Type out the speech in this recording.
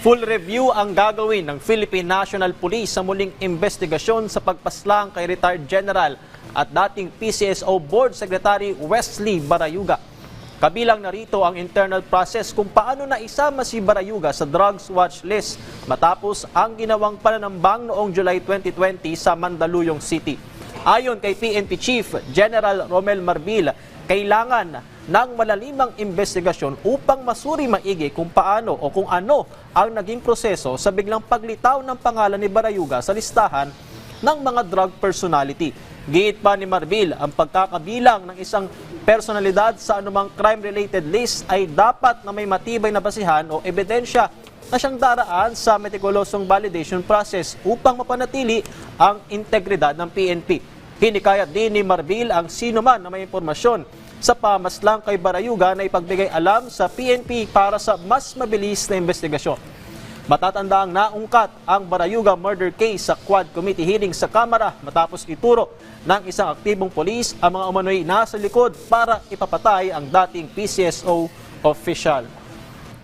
Full review ang gagawin ng Philippine National Police sa muling investigasyon sa pagpaslang kay retired General at dating PCSO Board Secretary Wesley Barayuga. Kabilang narito ang internal process kung paano na isama si Barayuga sa drugs watch list matapos ang ginawang pananambang noong July 2020 sa Mandaluyong City. Ayon kay PNP Chief General Romel Marbil, kailangan ng malalimang investigasyon upang masuri maigi kung paano o kung ano ang naging proseso sa biglang paglitaw ng pangalan ni Barayuga sa listahan ng mga drug personality. Giit pa ni Marbil, ang pagkakabilang ng isang personalidad sa anumang crime-related list ay dapat na may matibay na basihan o ebidensya na siyang daraan sa metikulosong validation process upang mapanatili ang integridad ng PNP. Hinikayat din ni Marbil ang sino man na may impormasyon sa pamaslang kay Barayuga na ipagbigay alam sa PNP para sa mas mabilis na investigasyon. Matatandaang naungkat ang Barayuga murder case sa Quad Committee hearing sa Kamara matapos ituro ng isang aktibong polis ang mga umano'y nasa likod para ipapatay ang dating PCSO official.